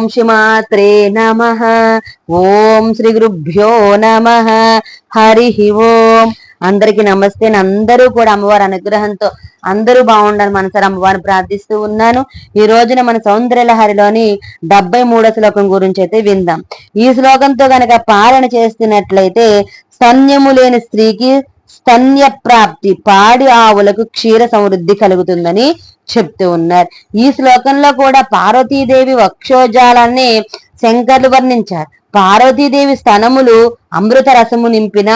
ఓం శ్రీమాత్రే నమ. ఓం శ్రీ గురుభ్యో నమ. హరి ఓం. అందరికి నమస్తే అందరూ కూడా అమ్మవారి అనుగ్రహంతో అందరూ బాగుండాలి మనసారి అమ్మవారిని ప్రార్థిస్తూ ఉన్నాను. ఈ రోజున మన సౌందర్యలహరిలోని డెబ్బై మూడో శ్లోకం గురించి అయితే విందాం. ఈ శ్లోకంతో గనక పాలన చేస్తున్నట్లయితే సన్యము లేని స్త్రీకి ప్రాప్తి పాడి ఆవులకు క్షీర సమృద్ధి కలుగుతుందని చెప్తూ ఉన్నారు. ఈ శ్లోకంలో కూడా పార్వతీదేవి వక్షోజాలాన్ని శంకర్లు వర్ణించారు. పార్వతీదేవి స్తనములు అమృత రసము నింపిన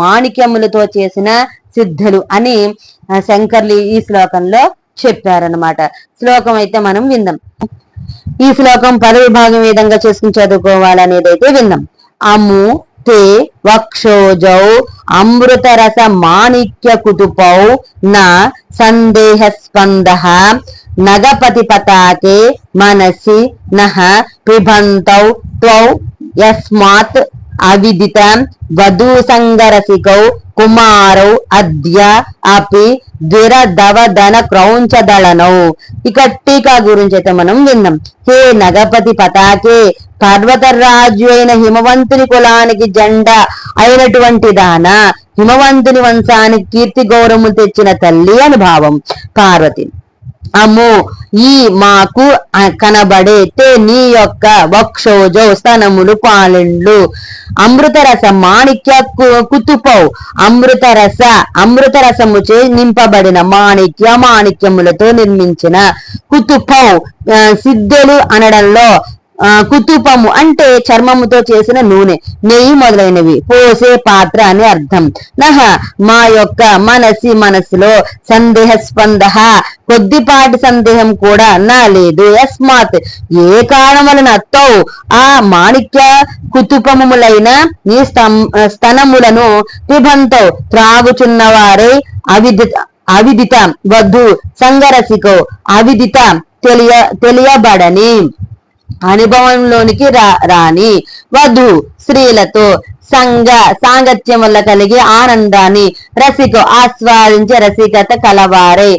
మాణిక్యములతో చేసిన సిద్ధులు అని శంకర్లు ఈ శ్లోకంలో చెప్పారనమాట శ్లోకం అయితే మనం విందాం. ఈ శ్లోకం పద విభాగం విధంగా చేసుకుని చదువుకోవాలనేది అయితే విందాం. అము తే వక్షోజౌ అమృతరస మాణిక్య కుటుపౌ నా సందేహ స్పంద నగపతి పతాకే మనసి నహ పిబంతౌ త్వౌ యస్మాత్ అవిదిత వధూ సంగరసికౌ కుమారౌ అద్య అపి దిరదవదన క్రౌంచదళనౌ ఇక టీకా గురించి అయితే మనం విన్నాం హే నగపతి పతాకే పర్వతరాజు అయిన హిమవంతుని కులానికి జెండా అయినటువంటి దాన హిమవంతుని వంశానికి కీర్తి గౌరవము తెచ్చిన తల్లి అని భావం. పార్వతి అమ్మో ఈ మాకు కనబడే తే నీ యొక్క వక్షోజో స్తనములు పాలెండ్లు. అమృతరస మాణిక్య కుతుపౌ. అమృతరస అమృతరసముచే నింపబడిన మాణిక్య మాణిక్యములతో నిర్మించిన కుతుపౌ. సిద్ధులు అనడంలో కుతుపము అంటే చర్మముతో చేసిన నూనె నెయ్యి మొదలైనవి. పోసే పాత్ర అని అర్థం. నహ మా యొక్క మనసి మనసులో సందేహ స్పంద కొద్దిపాటి సందేహం కూడా నా లేదు. యస్మాత్ ఏ కారణం వలన అత్తవు? ఆ మాణిక్య కుతుపములైన నీ స్తనములను పిబంతో త్రాగుచున్నవారే అవిదిత అవిదిత వద్దు సంగరసికో అవిదిత తెలియ తెలియబడని. అనుభవంలోనికి రా రాని వధు స్త్రీలతో సంగ సాంగత్యం వల్ల కలిగే ఆనందాన్ని రసిక ఆస్వాదించే రసికత కలవారే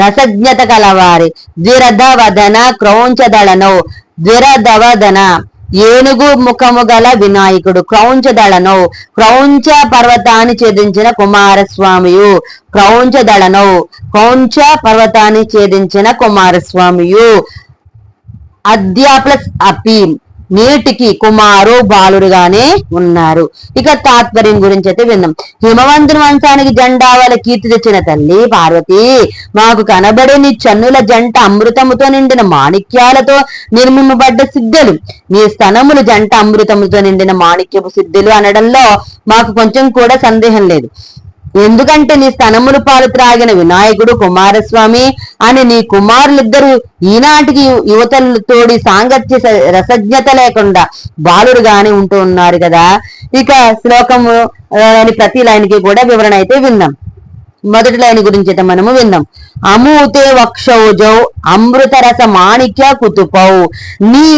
రసజ్ఞత కలవారే. ద్విరధవదన క్రౌంచదళను ద్విరధవదన ఏనుగు ముఖము గల వినాయకుడు క్రౌంచదళను క్రౌంచ పర్వతాన్ని ఛేదించిన కుమారస్వామియు క్రౌంచదళను క్రౌంచ పర్వతాన్ని ఛేదించిన కుమారస్వామియు అద్యాప్లస్ అపీం నేటికి కుమారు బాలుడుగానే ఉన్నారు. ఇక తాత్పర్యం గురించి అయితే విన్నాం హిమవంతుని వంశానికి జెండా వాళ్ళ కీర్తి తెచ్చిన తల్లి పార్వతి మాకు కనబడే నీ చన్నుల జంట అమృతముతో నిండిన మాణిక్యాలతో నిర్మింపబడ్డ సిద్ధులు. నీ స్తనములు జంట అమృతముతో నిండిన మాణిక్యపు సిద్ధులు అనడంలో మాకు కొంచెం కూడా సందేహం లేదు. ఎందుకంటే నీ స్తనములు పాలు త్రాగిన వినాయకుడు కుమారస్వామి అని నీ కుమారులిద్దరూ ఈనాటికి యువతలతోడి సాంగత్య రసజ్ఞత లేకుండా బాలురుగానే ఉంటూ ఉన్నారు కదా. ఇక శ్లోకము ప్రతి లైన్కి కూడా వివరణ అయితే విన్నాం. మొదటి లైన్ గురించి అయితే మనము విన్నాం. అమూతే వక్షౌజౌ అమృతరస మాణిక్య కుతుపౌ. నీ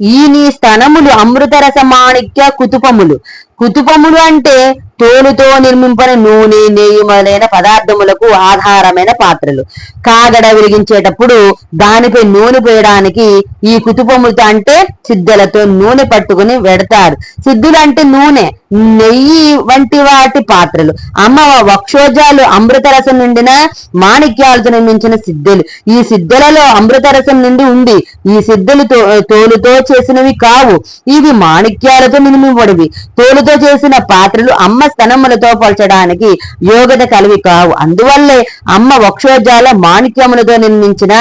ఈ నీ స్తనములు అమృతరస మాణిక్య కుతుపములు. కుతుపములు అంటే తోలుతో నిర్మింపని నూనె నెయ్యి మొదలైన పదార్థములకు ఆధారమైన పాత్రలు. కాగడ వెలిగించేటప్పుడు దానిపై నూనె పోయడానికి ఈ కుతుపములతో అంటే సిద్ధులతో నూనె పట్టుకుని వెడతారు సిద్ధులు అంటే నూనె నెయ్యి వంటి వాటి పాత్రలు. అమ్మ వక్షోజాలు అమృతరసం నిండిన మాణిక్యాలతో నిర్మించిన సిద్ధులు. ఈ సిద్ధులలో అమృతరసం నిండి ఉంది ఈ సిద్ధులు తోలుతో చేసినవి కావు. ఇవి మాణిక్యాలతో నిర్మింపడివి తోలుతో చేసిన పాత్రలు అమ్మ స్తనములతో పోల్చడానికి యోగత కలివి కావు. అందువల్లే అమ్మ వక్షోజాల మాణిక్యములతో నిర్మించిన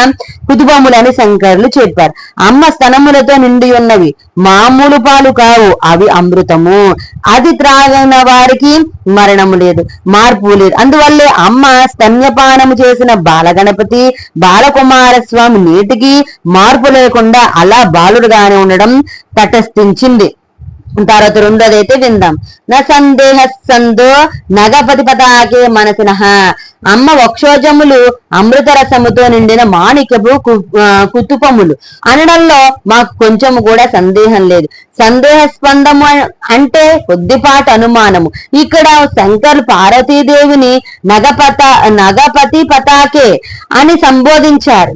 కుతుబములని శంకరులు చెప్పారు. అమ్మ స్తనములతో నిండి ఉన్నవి మామూలు పాలు కావు అవి అమృతము. అది త్రాగిన వారికి మరణము లేదు మార్పు లేదు. అందువల్లే అమ్మ స్తన్యపానము చేసిన బాలగణపతి బాలకుమారస్వామి నేటికి మార్పు లేకుండా అలా బాలుడుగానే ఉండడం తటస్థించింది. తర్వాత రెండోది అయితే విందాం. నా సందేహ సందో నగపతి పతాకే మనసిన. అమ్మ వక్షోజములు అమృత రసముతో నిండిన మాణికపు కు- కుతుపములు. అనడంలో మాకు కొంచెం కూడా సందేహం లేదు. సందేహ స్పందము అంటే కొద్దిపాటి అనుమానము. ఇక్కడ శంకర్ పార్వతీదేవిని నగపత నగపతి పతాకే అని సంబోధించారు.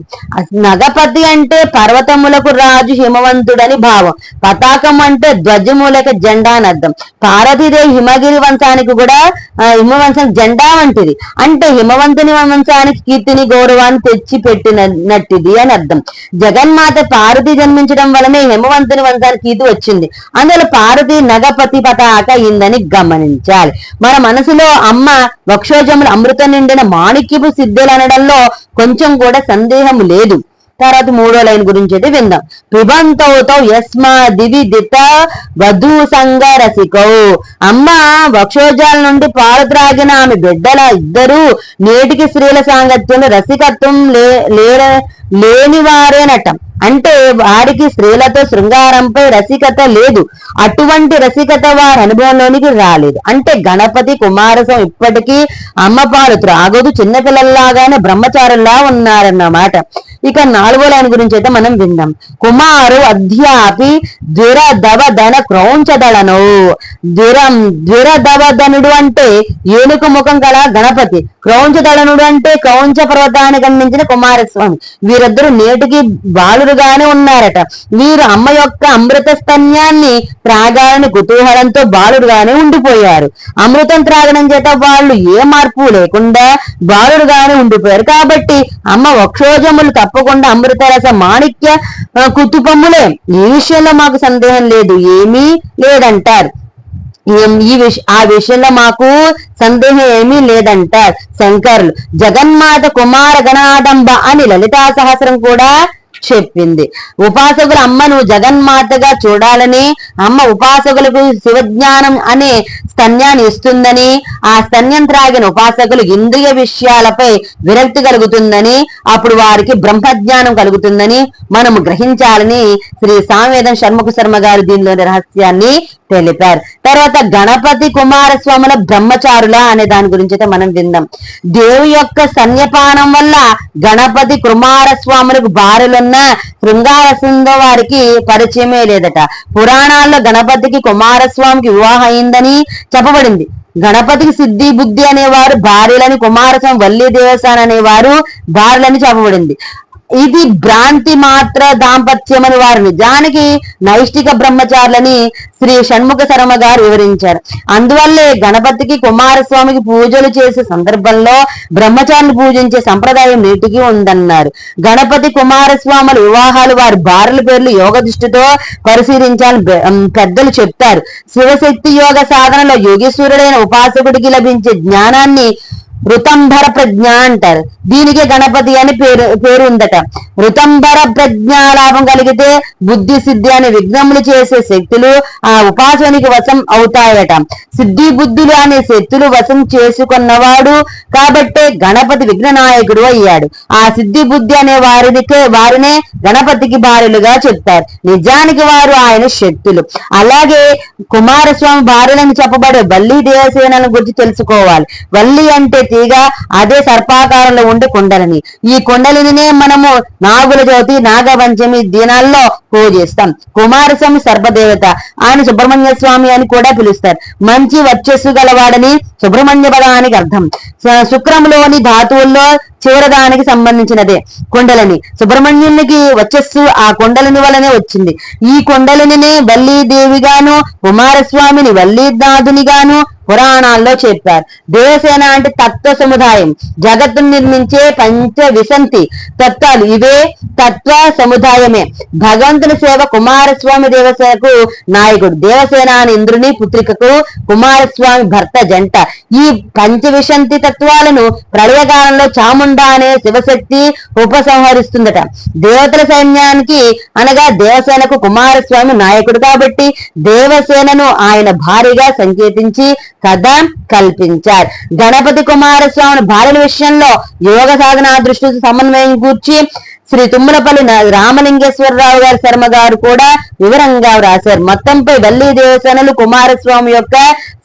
నగపతి అంటే పర్వతములకు రాజు హిమవంతుడని భావం. పతాకం అంటే ధ్వజము లేక జెండా అని అర్థం. పార్వతీదేవి హిమగిరి వంశానికి కూడా హిమవంశం జెండా వంటిది. అంటే హిమవంతుని వంశానికి కీర్తిని గౌరవాన్ని తెచ్చి పెట్టినట్టిది అని అర్థం. జగన్మాత పార్వతి జన్మించడం వలనే హిమవంతుని వంశానికి కీర్తి వచ్చింది. అందులో పార్వతి నగపతి పతాక అయిందని గమనించాలి. మన మనసులో అమ్మ వక్షోజములు అమృతం నిండిన మాణిక్యపు సిద్ధులు అనడంలో కొంచెం కూడా సందేహం లేదు. తర్వాత మూడో లైన్ గురించి అయితే విందాం. పిబంతౌతో యస్మా దివి దిత వధూ సంగ రసికౌ. అమ్మ వక్షోజాల నుండి పాలు త్రాగిన ఆమె బిడ్డల ఇద్దరు నేటికి స్త్రీల సాంగత్యంలో రసికత్వం లే లేని వారేనట అంటే వారికి స్త్రీలతో శృంగారంపై రసికత లేదు. అటువంటి రసికత వారి అనుభవంలోనికి రాలేదు. అంటే గణపతి కుమారసం ఇప్పటికీ అమ్మ పాలు త్రాగదు చిన్నపిల్లల్లాగానే బ్రహ్మచారుల్లా ఉన్నారన్నమాట. ఇక నాలుగో లైన్ గురించి అయితే మనం విందాం. కుమారు అధ్యాపి దురదవ ధన క్రౌంచదళను దురం దురదవధనుడు అంటే ఏనుగు ముఖం గల గణపతి. క్రౌంచదళనుడు అంటే క్రౌంచ పర్వతానికి అందించిన కుమారస్వామి. వీరిద్దరు నేటికి బాలురుగానే ఉన్నారట. వీరు అమ్మ యొక్క అమృత స్తన్యాన్ని త్రాగాలని కుతూహలంతో బాలురుగానే ఉండిపోయారు. అమృతం త్రాగడం చేత వాళ్ళు ఏ మార్పు లేకుండా బాలురుగానే ఉండిపోయారు. కాబట్టి అమ్మ వక్షోజములు తప్పకుండా అమృతరస మాణిక్య ఆ, కుతుపములే. ఈ విషయంలో మాకు సందేహం లేదు. ఏమీ లేదంటారు. ఈ విష ఆ విషయంలో మాకు సందేహం ఏమీ లేదంటారు. శంకర్లు జగన్మాత కుమార గణాదంబ అని లలితా సహస్రం కూడా చెప్పింది. ఉపాసకుల అమ్మను జగన్మాతగా చూడాలని అమ్మ ఉపాసకులకు శివజ్ఞానం అనే స్తన్యాన్ని ఇస్తుందని ఆ స్తన్యం త్రాగిన ఉపాసకులు ఇంద్రియ విషయాలపై విరక్తి కలుగుతుందని అప్పుడు వారికి బ్రహ్మజ్ఞానం కలుగుతుందని మనం గ్రహించాలని శ్రీ సామవేదం షణ్ముఖ శర్మ గారు దీనిలోని రహస్యాన్ని తెలిపారు. తర్వాత గణపతి కుమారస్వాముల బ్రహ్మచారుల అనే దాని గురించి అయితే మనం విందాం. దేవి యొక్క సన్యపానం వల్ల గణపతి కుమారస్వాములకు భార్యలున్న శృంగారసింధ వారికి పరిచయమే లేదట. పురాణాల్లో గణపతికి కుమారస్వామికి వివాహం అయిందని చెప్పబడింది. గణపతికి సిద్ధి బుద్ధి అనేవారు భార్యలని కుమారస్వామి వల్లి దేవసాన్ అనేవారు భార్యలని చెప్పబడింది. ఇది భ్రాంతి మాత్ర దాంపత్యం అని వారు నిజానికి నైష్టిక బ్రహ్మచారులని శ్రీ షణ్ముఖ శర్మ గారు వివరించారు. అందువల్లే గణపతికి కుమారస్వామికి పూజలు చేసే సందర్భంలో బ్రహ్మచారులు పూజించే సంప్రదాయం నేటికి ఉందన్నారు. గణపతి కుమారస్వాముల వివాహాలు వారి భార్యల పేర్లు యోగ దృష్టితో పరిశీలించాలని పెద్దలు చెప్తారు శివశక్తి యోగ సాధనలో యోగేశ్వరుడైన ఉపాసకుడికి లభించే జ్ఞానాన్ని ఋతంభర ప్రజ్ఞ అంటారు. దీనికి గణపతి అని పేరు పేరు ఉందట ఋతంభర ప్రజ్ఞాలాభం కలిగితే బుద్ధి సిద్ధి అనే విఘ్నములు చేసే శక్తులు ఆ ఉపాసనికి వశం అవుతాయట. సిద్ధి బుద్ధులు అనే శక్తులు వశం చేసుకున్నవాడు కాబట్టే గణపతి విఘ్ననాయకుడు అయ్యాడు. ఆ సిద్ధి బుద్ధి అనే వారినికే వారినే గణపతికి భార్యలుగా చెప్తారు. నిజానికి వారు ఆయన శక్తులు. అలాగే కుమారస్వామి భార్యలని చెప్పబడే వల్లి దేవసేనను గురించి తెలుసుకోవాలి. వల్లి అంటే తీగ అదే సర్పాకారంలో ఉండే కుండలిని. ఈ కుండలినినే మనము నాగుల జ్యోతి నాగపంచమి దినాల్లో పూజిస్తాం. కుమారస్వామి సర్పదేవత ఆయన సుబ్రహ్మణ్య స్వామి అని కూడా పిలుస్తారు. మంచి వర్చస్సు గలవాడని సుబ్రహ్మణ్య పదానికి అర్థం. శుక్రంలోని ధాతువుల్లో చివరదానికి సంబంధించినదే కుండలిని. సుబ్రహ్మణ్యునికి వచ్చస్సు ఆ కుండలిని వలనే వచ్చింది. ఈ కుండలిని వల్లీదేవిగాను కుమారస్వామిని వల్లీనాథునిగాను పురాణాల్లో చెప్పారు. దేవసేన అంటే తత్వ సముదాయం. జగత్తును నిర్మించే పంచ విసంతి తత్వాలు ఇవే తత్వ సముదాయమే. భగవంతుని సేవ కుమారస్వామి దేవసేనకు నాయకుడు. దేవసేన అని ఇంద్రుని పుత్రికకు కుమారస్వామి భర్త జంట. ఈ పంచవిశంతి తత్వాలను ప్రళయకాలంలో చాముండ అనే శివశక్తి ఉపసంహరిస్తుందట. దేవతల సైన్యానికి అనగా దేవసేనకు కుమారస్వామి నాయకుడు కాబట్టి దేవసేనను ఆయన భారీగా సంకేతించి కథ కల్పించారు. గణపతి కుమారస్వామి భార్యల విషయంలో యోగ సాధన దృష్టి సమన్వయం కూర్చి శ్రీ తుమ్మలపల్లి రామలింగేశ్వరరావు గారి శర్మ గారు కూడా వివరంగా వ్రాశారు. మొత్తంపై వల్లి దేవసేనలు కుమారస్వామి యొక్క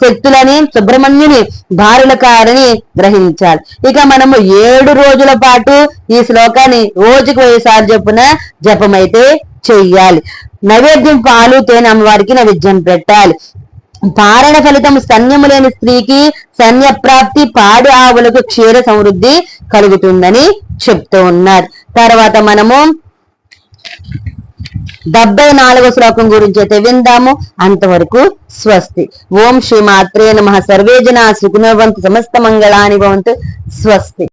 శక్తులని సుబ్రహ్మణ్యుని భార్యలకారని గ్రహించాలి ఇక మనము ఏడు రోజుల పాటు ఈ శ్లోకాన్ని రోజుకు వేసారి చెప్పున జపమైతే చెయ్యాలి. నైవేద్యం పాలు తేనె అమ్మవారికి నైవేద్యం పెట్టాలి. పారణ ఫలితం సన్యము లేని స్త్రీకి సన్య ప్రాప్తి పాడి ఆవులకు క్షీర సమృద్ధి కలుగుతుందని చెప్తూ ఉన్నారు. తర్వాత మనము డెబ్బై నాలుగో శ్లోకం గురించి అయితే విందాము. అంతవరకు స్వస్తి. ఓం శ్రీ మాత్రే నమ. సర్వే జన సమస్త మంగళాని భవంతు. స్వస్తి.